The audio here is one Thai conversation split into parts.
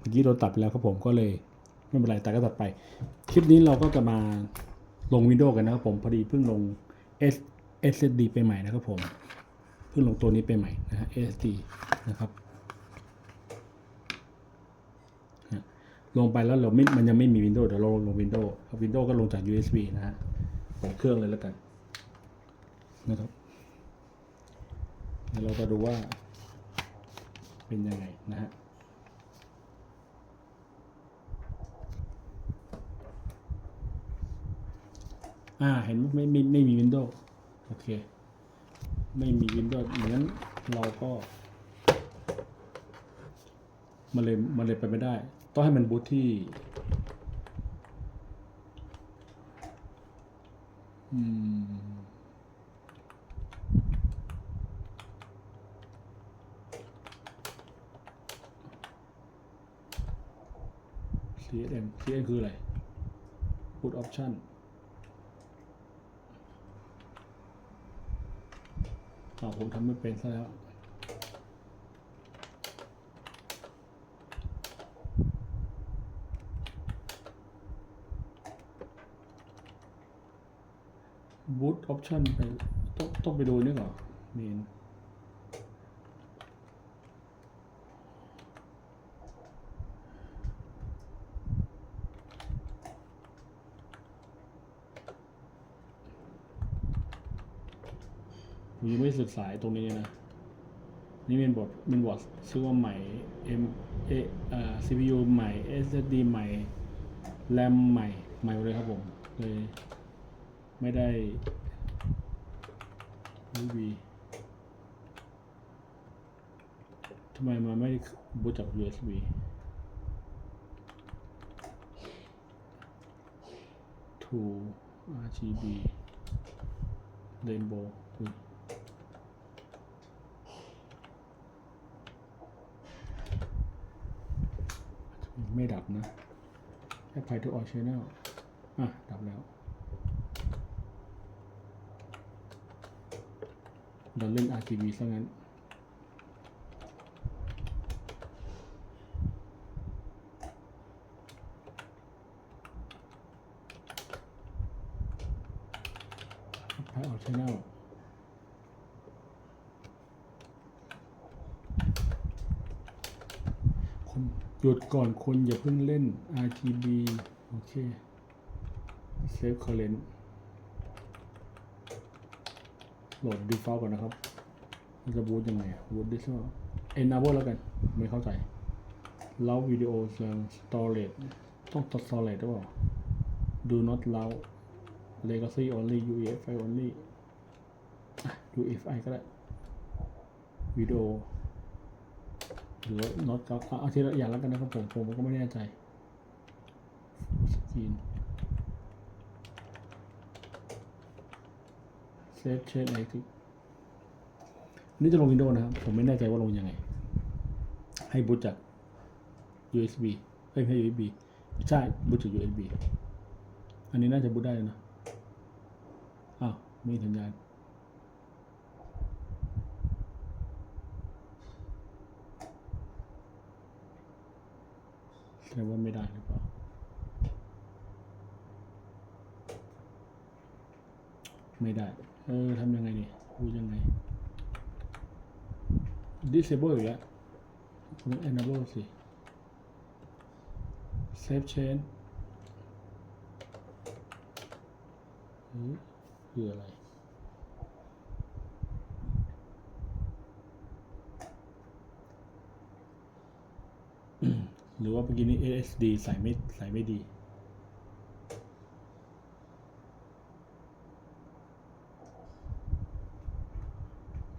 เมื่อกี้โดนตัดไปแล้วครับผมก็เลยไม่เป็นไรแต่ก็ตัดไป คลิปนี้เราก็จะมาลงวิดีโอกันนะครับผมพอดีเพิ่งลง S SSD ไปใหม่นะครับผมเพิ่งลงตัวนี้ไปใหม่นะฮะ SSD นะครับลงไปแล้วเราไม่มันยังไม่มี Windows เดี๋ยวเราลง Windows ครับ Windows ก็ลงจาก USB นะฮะของเครื่องเลยแล้วกันนะครับเดี๋ยวเราจะดูว่าเป็นยังไงนะฮะ อ่าเห็นไหมไม่ไม่ไม่มี Windows โอเค ไม่มี Windows เหมือนเราก็มันเลยมันเลยไปไม่ได้ ต้องให้มันบูตที่อืม CSM CSM คืออะไร boot option อ่าผมทำไม่เป็นซะแล้วบูตออปชั่นไปต้องต้องไปดูนี่ก่อนเมน ยังไม่ศึกษาตรงนี้นะ นี่เป็นบทเป็นบทชื่อว่าใหม่ M A เอ่อ CPU ใหม่ SSD ใหม่ RAM ใหม่ ใหม่เลยครับผม เลย ไม่ได้ไม่วีทำไมมันไม่บูตจาก USB to RGB Rainbow อุ๊ย ไม่ดับนะ Apply to all channel อะ ดับแล้วเราเล่น RGB ซะงั้นไปออกชแนลคุณ หยุดก่อนคุณอย่าเพิ่งเล่น RGB โอเค Save Current โหลด default ก่อนนะครับ มันจะบูตยังไงบูตดิสว่า enable แล้วกัน ไม่เข้าใจแล้ววิดีโอเชิง storage ต้องตัด storage หรือเปล่า do not allow legacy only UEFI only UEFI ก็ได้วิดีโอ หรือว่า not ก็เอาทีละอย่างแล้วกันนะครับผมผมก็ไม่แน่ใจ screen save change active นี่จะลง Windows นะครับ ผมไม่แน่ใจว่าลงยังไง ให้บูตจาก USB เอ้ยไม่ใช่ USB ใช่บูตจาก USB อันนี้น่าจะบูตได้นะอ้าวมีสัญญาณ แสดงว่าไม่ได้หรือเปล่าไม่ได้ เออทำยังไงนี่พูดยังไง disable อีกแล้วคุณ enable สิ save change เฮ้ยคืออะไร หรือว่าเมื่อกี้นี้ ASD ใส่ไม่ใส่ไม่ดี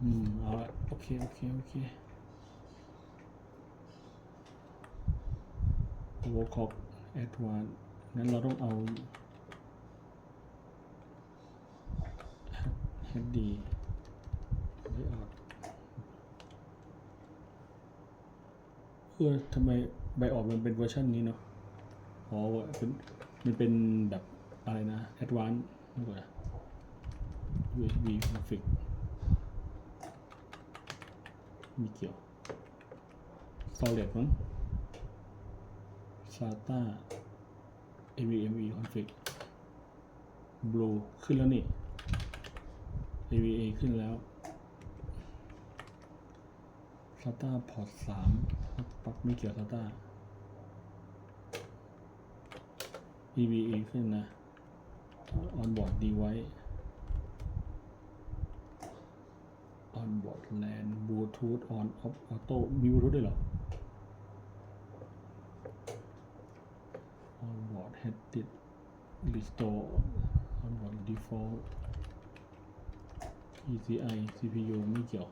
อืม เอาละโอเค โอเค โอเค w o r k o p Advanced งั้นเราต้องเอา HD ไม่ออกเออทำไม ใบออกมันเป็นเวอร์ชันนี้เนาะ อ๋อเป็นมันเป็นแบบอะไรนะ Advanced นี่กว่า USB graphic มีเกี่ยว solid มั้ง SATA NVMe config blue ขึ้นแล้วนี่ AVA ขึ้นแล้ว SATA port 3 ปักไม่เกี่ยว SATA EVA ขึ้นนะ onboard device onboard LAN Bluetooth on off auto มี Bluetooth ด้วยเหรอ onboard headed restore onboard default PCI CPU ไม่เกี่ยว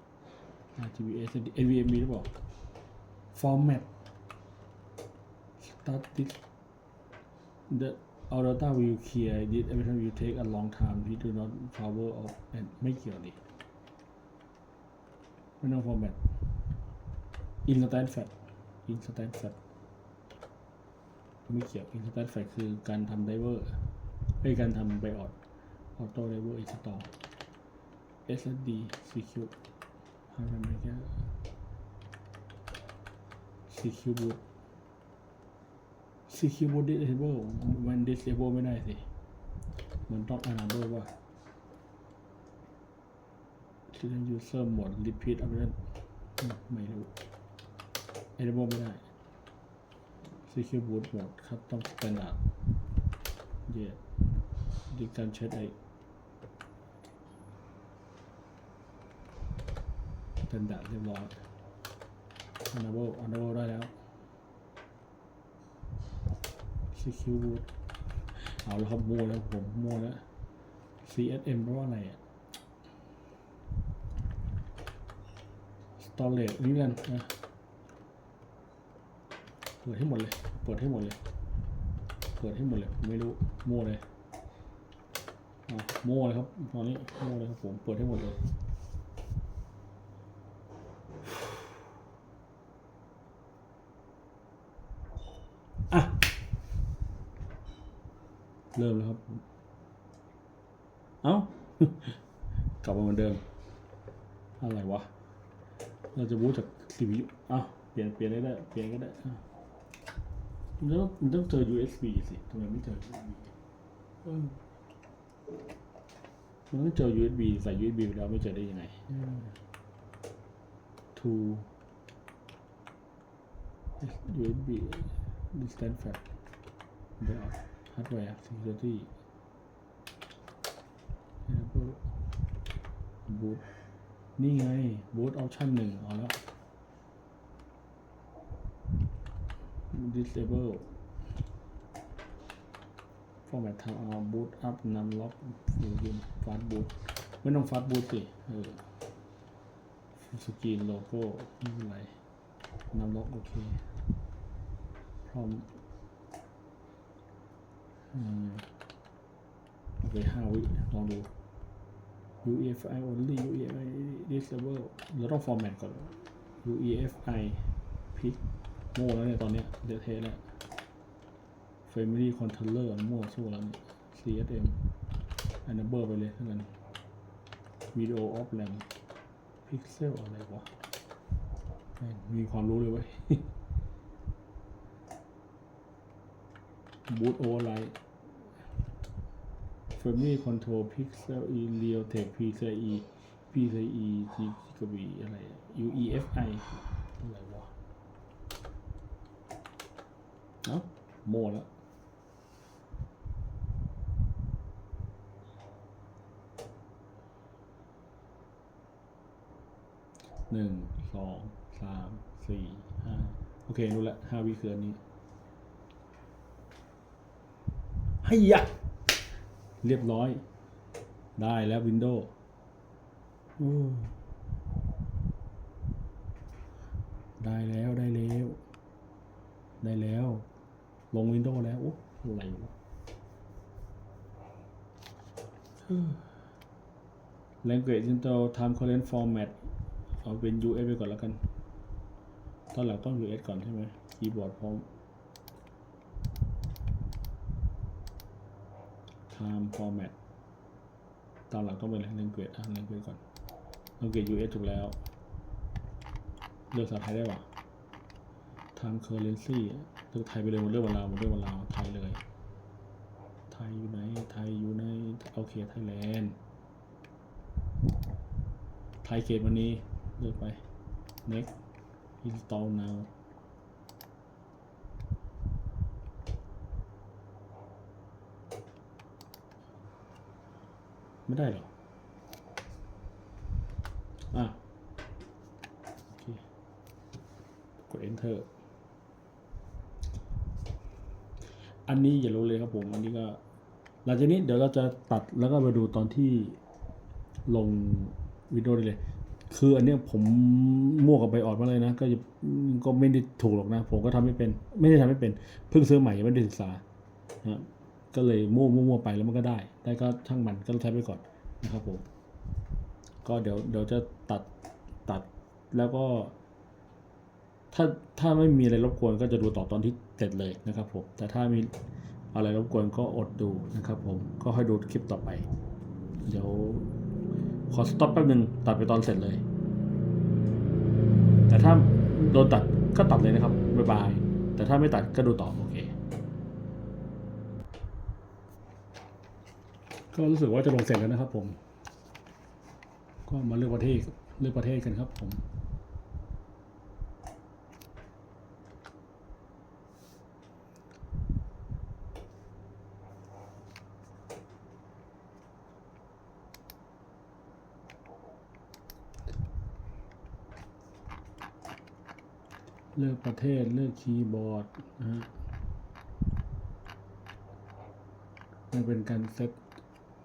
RGBS NVMe หรือเปล่า format static the our data will clear this everything will take a long time we do not power off and ไม่เกี่ยวดิไม่ต้อง format instant fat instant fat ไม่เกี่ยว instant fat คือการทำ driver ไอ้ยการทำ BIOS auto driver install SSD CQ ทำอะไรแค่ CQ boot CQ boot disable มัน disable ไม่ได้สิ มันต้อง enable ว่า student user mode repeat operation อืมไม่รู้ enable ไม่ได้ CQ boot mode ครับ ต้อง standard yeah ดีการเช็ดไอ standard เรียบร้อย enable enable ได้แล้ว CQ boot เอาแล้วครับมั่วแล้วผมมั่วแล้ว CSM แปลว่าอะไรอะ storage นี่กันนะเปิดให้หมดเลย เปิดให้หมดเลย เปิดให้หมดเลย ไม่รู้มั่วเลยอะมั่วเลยครับ ตอนนี้มั่วเลยครับผม เปิดให้หมดเลย เริ่มแล้วครับ เอ้า กลับมาเหมือนเดิม อะไรวะ เราจะบูจาก CPU อ้าวเปลี่ยนเปลี่ยนได้ได้ เปลี่ยนก็ได้มันต้องมันต้องเจอ USB สิทำไมไม่เจอ USB มันต้องเจอ USB ใส่ USB แล้วไม่เจอได้ยังไง to USB distant flash BIOS hardware security enable boot นี่ไง boot option หนึ่งเอาแล้ว disable format ทำเอา boot up นำล็อกฟูยินฟาสบูทไม่ต้องฟาสบูทสิเออสกีนโลโก้ไม่เป็นไรนำล็อกโอเคพร้อม อืมโอเคห้าวิลองดู UEFI only UEFI disable เราต้อง format ก่อน UEFI pick โม่แล้วเนี่ยตอนเนี้ยเดทเทแล้ว Family Controller มั่วสู้แล้วเนี่ย CSM Enable ไปเลยเท่านั้น Video of RAM Pixel อะไรวะมีความรู้เลยเว้ย บูตโอไลท์เฟอร์มี่คอนโทรลพิกเซลอีเรียลเทคพีซีอีพีซีอีซีกบีอะไร UEFI อะไรวะเนาะโมแล้วหนึ่งสองสามสี่ห้าโอเครู้ละห้าวิเคราะห์นี้ ให้ยะเรียบร้อย ได้แล้ววินโดว์ได้แล้วได้แล้ว ได้แล้ว ลงวินโดว์แล้วโอ้อะไรวะ language install time current format เอาเป็น US ไปก่อนแล้วกัน ตอนหลังต้อง US ก่อนใช่ไหมคีย์บอร์ดพร้อม time format ตอนหลังต้องเป็น language อะ language ก่อน language US ถูกแล้ว เลือกภาษาไทยได้ปะ time currency เลือกไทยไปเลยหมดเรื่องวันลาวหมดเรื่องวันลาวไทยเลย ไทยอยู่ไหน ไทยอยู่ในโอเคไทยแลนด์ไทยเกตวันนี้ เลือกไป next install now ไม่ได้หรออะโอเคกด enter อันนี้อย่ารู้เลยครับผมอันนี้ก็ หลังจากนี้เดี๋ยวเราจะตัดแล้วก็มาดูตอนที่ลงวิดีโอได้เลย คืออันเนี้ยผมมั่วกับไบออดมาเลยนะ ก็ก็ไม่ได้ถูกหรอกนะ ผมก็ทำไม่เป็น ไม่ได้ทำไม่เป็น เพิ่งซื้อใหม่ยังไม่ได้ศึกษานะ ก็เลยมั่วมั่วไปแล้วมันก็ได้ ได้ก็ช่างมันก็ใช้ไปก่อนนะครับผม ก็เดี๋ยวเดี๋ยวจะตัดตัดแล้วก็ ถ้าถ้าไม่มีอะไรรบกวนก็จะดูต่อตอนที่เสร็จเลยนะครับผม แต่ถ้ามีอะไรรบกวนก็อดดูนะครับผม ก็ให้ดูคลิปต่อไป เดี๋ยวขอสต็อปแป๊บนึงตัดไปตอนเสร็จเลย แต่ถ้าโดนตัดก็ตัดเลยนะครับ บ๊ายบาย แต่ถ้าไม่ตัดก็ดูต่อโอเค ก็รู้สึกว่าจะลงเสร็จแล้วนะครับผม ก็มาเลือกประเทศเลือกประเทศกันครับผมเลือกประเทศเลือกคีย์บอร์ดนะฮะมันเป็นการเซต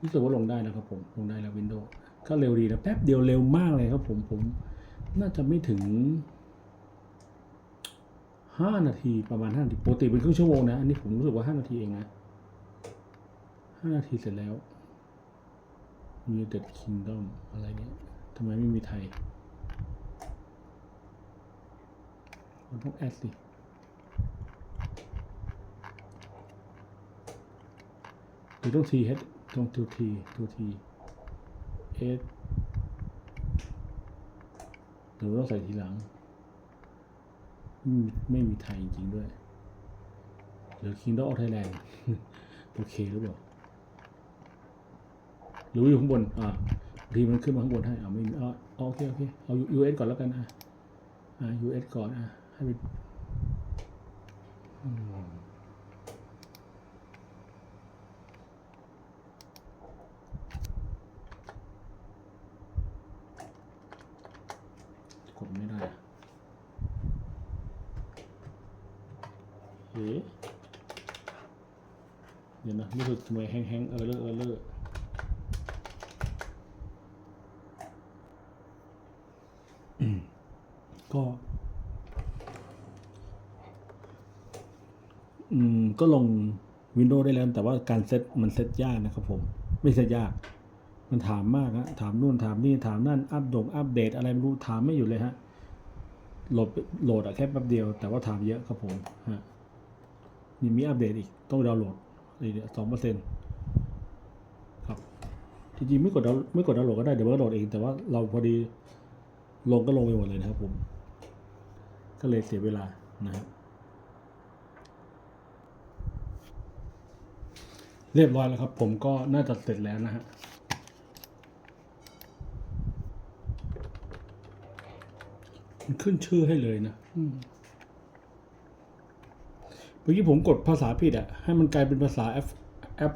รู้สึกว่าลงได้นะครับผมลงได้แล้ววินโดว์ก็เร็วดีนะแป๊บเดียวเร็วมากเลยครับผมผมน่าจะไม่ถึงห้านาทีประมาณห้านาทีปกติเป็นครึ่งชั่วโมงนะ อันนี้ผมรู้สึกว่าห้านาทีเองนะห้านาทีเสร็จแล้ว United Kingdom อะไรเนี่ยทำไมไม่มีไทยมันต้องแอดสิหรือต้องทีเฮด ต้องทูทีทูทีเอสหรือว่าต้องใส่ทีหลังอืมไม่มีไทยจริง ๆ ด้วย หรือ Kingdom of Thailand โอเคหรือเปล่าหรืออยู่ข้างบน อ่าทีมันขึ้นมาข้างบนให้ อ่าไม่มีอ่าโอเค โอเค เอา US ก่อนแล้วกัน อะ อ่า US ก่อน อะ ให้เป็น กดไม่ได้อะเอ๊ะเดี๋ยวนะรู้สึกทำไมแห้งๆเออเลอเออเลออืมก็ อืม ก็ลง Windows ได้แล้ว แต่ว่าการเซตมันเซตยากนะครับผม ไม่เซตยาก มันถามมากฮะถามนู่นถามนี่ถามนั่นอัปโดงอัปเดตอะไรไม่รู้ถามไม่อยู่เลยฮะโหลดโหลดอะแค่แป๊บเดียวแต่ว่าถามเยอะครับผมฮะมีมีอัปเดตอีกต้องดาวน์โหลดอีกสองเปอร์เซ็นต์ครับจริงๆไม่กดดาวน์ไม่กดดาวน์โหลดก็ได้เดี๋ยวมันโหลดเองแต่ว่าเราพอดีลงก็ลงไปหมดเลยนะครับผม ก็เลยเสียเวลานะครับเรียบร้อยแล้วครับ ผมก็น่าจะเสร็จแล้วนะฮะ มันขึ้นชื่อให้เลยนะอืมเมื่อกี้ผมกดภาษาผิดอะให้มันกลายเป็นภาษาแอฟแอฟ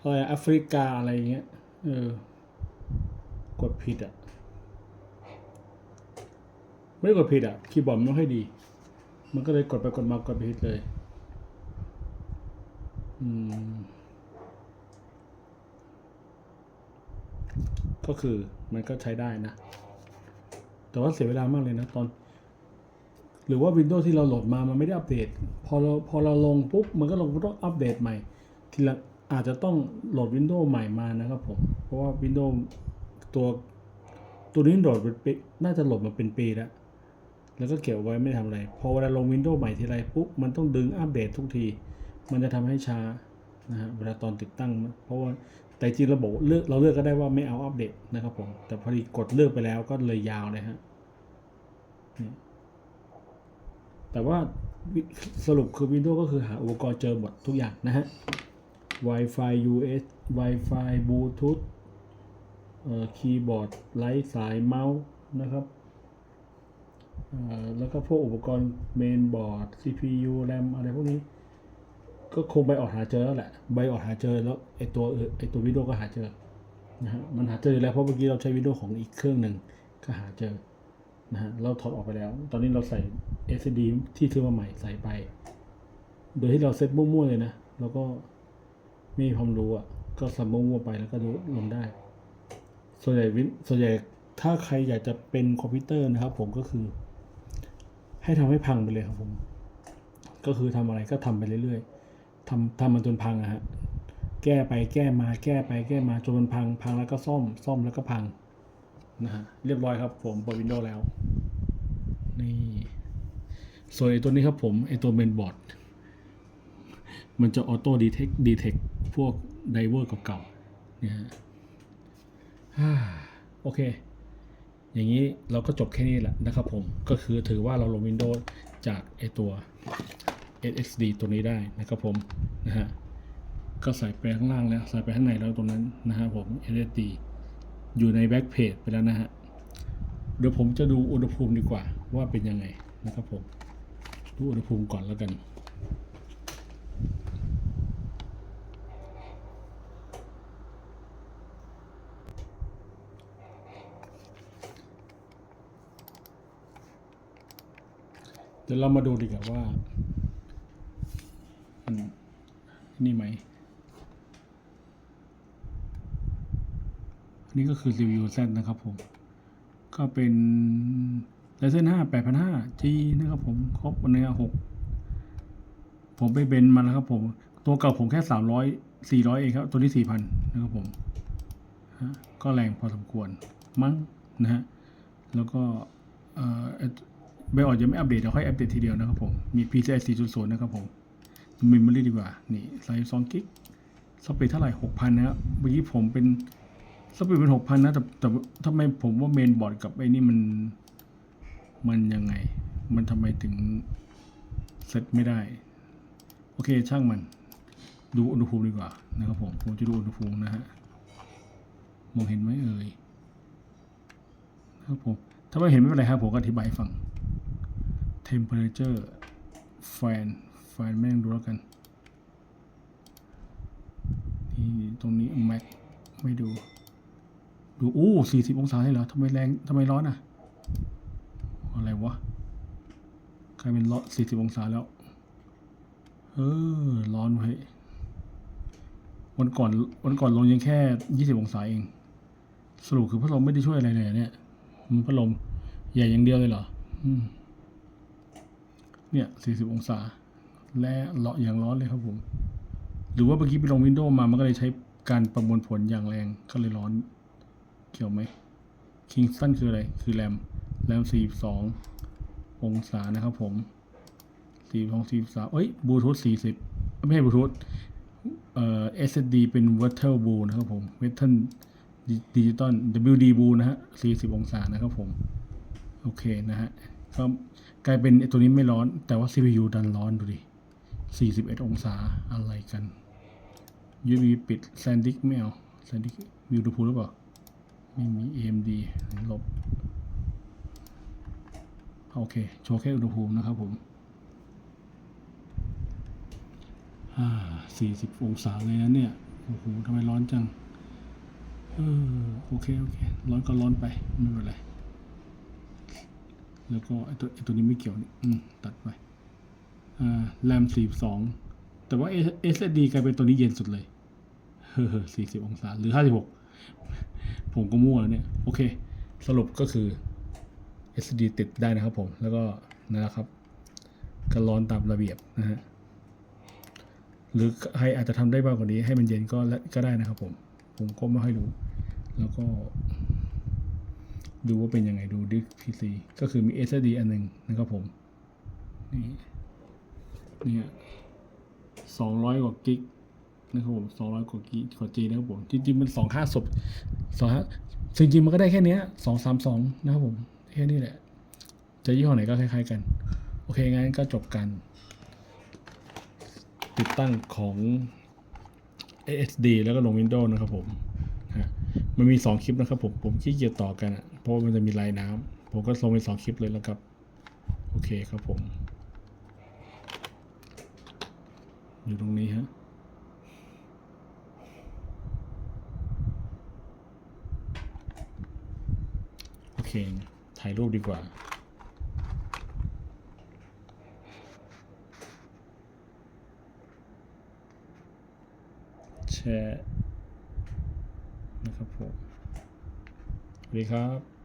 อะไรแอฟริกาอะไรอย่างเงี้ย เออ กดผิดอะไม่ได้กดผิดอะคีย์บอร์ดมันไม่ค่อยดี มันก็เลยกดไปกดมากดผิดเลย อืม ก็คือมันก็ใช้ได้นะ แต่ว่าเสียเวลามากเลยนะตอน หรือว่า Windows ที่เราโหลดมามันไม่ได้อัปเดต พอเราพอเราลงปุ๊บมันก็ลงต้องอัปเดตใหม่ ทีละอาจจะต้องโหลด Windows ใหม่มานะครับผม เพราะว่า Windows ตัวตัวนี้โหลดเป็นปีน่าจะโหลดมาเป็นปีแล้ว แล้วก็เก็บไว้ไม่ทำอะไร พอเวลาลง Windows ใหม่ทีไรปุ๊บมันต้องดึงอัปเดตทุกที มันจะทำให้ช้านะฮะเวลาตอนติดตั้ง เพราะว่า แต่จริงระบบเลือกเราเลือกก็ได้ว่าไม่เอาอัปเดตนะครับผม แต่พอดีกดเลือกไปแล้วก็เลยยาวเลยฮะแต่ว่าสรุปคือ Windows ก็คือหาอุปกรณ์เจอหมดทุกอย่างนะฮะ Wi-Fi US Wi-Fi Bluetooth เอ่อคีย์บอร์ดไร้สายเมาส์นะครับเอ่อแล้วก็พวกอุปกรณ์เมนบอร์ด CPU RAM อะไรพวกนี้ ก็คงไปออกหาเจอแล้วแหละใบออกหาเจอแล้วไอตัวไอตัววิดีโอก็หาเจอนะฮะมันหาเจอแล้วเพราะเมื่อกี้เราใช้วิดีโอของอีกเครื่องหนึ่งก็หาเจอนะฮะเราถอดออกไปแล้ว ตอนนี้เราใส่ SD ที่ซื้อมาใหม่ใส่ไป โดยที่เราเซ็ตมั่วๆเลยนะแล้วก็ไม่มีความรู้อะก็สัมมั่วๆไปแล้วก็รู้ลงได้ ส่วนใหญ่วิส่วนใหญ่ถ้าใครอยากจะเป็นคอมพิวเตอร์นะครับ ผมก็คือ ให้ทำให้พังไปเลยครับผม ก็คือทำอะไรก็ทำไปเรื่อยๆ ทำทำมันจนพังอะฮะแก้ไปแก้มาแก้ไปแก้มาจนมันพัง พังแล้วก็ซ่อม ซ่อมแล้วก็พังนะฮะเรียบร้อยครับ ผมเปิดวินโดว์แล้วนี่ส่วนไอ้ตัวนี้ครับผมไอ้ตัวเมนบอร์ดมันจะออโต้ดีเทคดีเทคพวกไดเวอร์เก่าๆเนี่ยฮะโอเค อย่างนี้เราก็จบแค่นี้แหละนะครับผม ก็คือถือว่าเราลง Windows จากไอตัว SSD ตัวนี้ได้นะครับผมนะฮะก็ใส่ไปข้างล่างแล้วใส่ไปข้างในแล้วตรงนั้นนะฮะผม SSD อยู่ในแบ็กเพจไปแล้วนะฮะเดี๋ยวผมจะดูอุณหภูมิดีกว่าว่าเป็นยังไงนะครับผมดูอุณหภูมิก่อนแล้วกันเดี๋ยวเรามาดูดีกว่าว่าันนี่ไหมอันนี้ก็คือ CPU Z นนะครับผม ก็เป็น Ryzen 5 8500 G นห้าจีนะครับผม ครบวันนี้หกผมไปเบนมาแล้วครับผม ตัวเก่าผมแค่300 400เองครับ ตัวนี้4,000นนะครับผมก็แรงพอสมควรมั้งนะฮะ แล้วก็เออไบออดยังไม่อัปเดตเดี๋ยวค่อยอัปเดตทีเดียวนะครับผม มี PCI 4.0 นะครับผม มมโมรี่ดีกว่า นี่ใส่2กิกสเปคเท่าไหร่6,000นนะครับเมื่อกี้ผมเป็นสเปคเป็น6,000นะแต่แต่ทำไมผมว่าเมนบอร์ดกับไอ้นี่มันมันยังไง มันทำไมถึงเซตไม่ได้ โอเคช่างมัน ดูอุณหภูมิดีกว่านะครับผมผมจะดูอุณหภูมินะฮะมองเห็นไหมเอ่ยครับผมถ้าไม่เห็นไม่เป็นไรครับผมก็อธิบายให้ฟัง temperature fan fan แม่งดูแล้วกัน นี่ตรงนี้ max ไม่ดู ดูอู้สี่สิบองศาเลยเหรอทำไมแรงทำไมร้อนอะ อะไรวะกลายเป็นร้อนสี่สิบองศาแล้ว เออ ร้อนเว้ยวันก่อนวันก่อนลงยังแค่ยี่สิบองศาเอง สรุปคือพัดลมไม่ได้ช่วยอะไรเลยเนี่ยมันพัดลมใหญ่อย่างเดียวเลยเหรออืมเนี่ย40องศา และเลาะอย่างร้อนเลยครับผม หรือว่าเมื่อกี้ไปลงวินโดว์มา มันก็เลยใช้การประมวลผลอย่างแรงก็เลยร้อน เกี่ยวไหม Kingston คืออะไร คือแรม แรม 42 องศานะครับผม 42 43เอ้ยบลูทูธ40 ไม่ใช่บลูทูธเอ่อ SSD เป็น Virtual Blue นะครับผม Western Digital WD Blue นะฮะ 40 องศานะครับผม โอเคนะฮะก็กลายเป็นตัวนี้ไม่ร้อน แต่ว่า CPU ดันร้อนดูดิ 41 องศาอะไรกัน USB ปิด SanDisk ไม่เอา SanDisk มีอุณหภูมิหรือเปล่า ไม่มี AMD ลบ โอเค โชว์แค่อุณหภูมินะครับผมอ่า40องศาเลยนะเนี่ย โอ้โหทำไมร้อนจัง เออ โอเค โอเค ร้อนก็ร้อนไป ไม่เป็นไร แล้วก็ไอตัวไอตัวนี้ไม่เกี่ยวนี่อืมตัดไป แรมสี่สองแต่ว่า SSD กลายเป็นตัวนี้เย็นสุดเลย เฮ้อสี่สิบองศา หรือห้าสิบหกผมก็มั่วแล้วเนี่ย โอเค สรุปก็คือ SSD ติดได้นะครับผม แล้วก็นะครับก็ร้อนตามระเบียบนะฮะ หรือใครอาจจะทำได้บ้างกว่านี้ ให้มันเย็นก็และก็ได้นะครับผม ผมก็ไม่ค่อยรู้ แล้วก็ ดูว่าเป็นยังไงดูดิสพีซีก็คือมี SSD อันหนึ่งนะครับผม นี่ เนี่ยสองร้อยกว่ากิกนะครับผมสองร้อยกว่ากิกกว่าจีนะครับผมจริงๆมันสองห้าศพสองห้าจริงๆมันก็ได้แค่เนี้ยสองสามสองนะครับผมแค่นี้แหละ จะยี่ห้อไหนก็คล้ายๆกัน โอเคงั้นก็จบกันติดตั้งของ ASD แล้วก็ลง Windows นะครับผมฮะมันมี 2 คลิปนะครับผม ผมขี้เกียจต่อกัน เพราะว่ามันจะมีลายน้ำ ผมก็ลงเป็น2คลิปเลยแล้วครับ โอเคครับผม อยู่ตรงนี้ฮะโอเค ถ่ายรูปดีกว่าแชร์นะครับผมสวัสดีครับ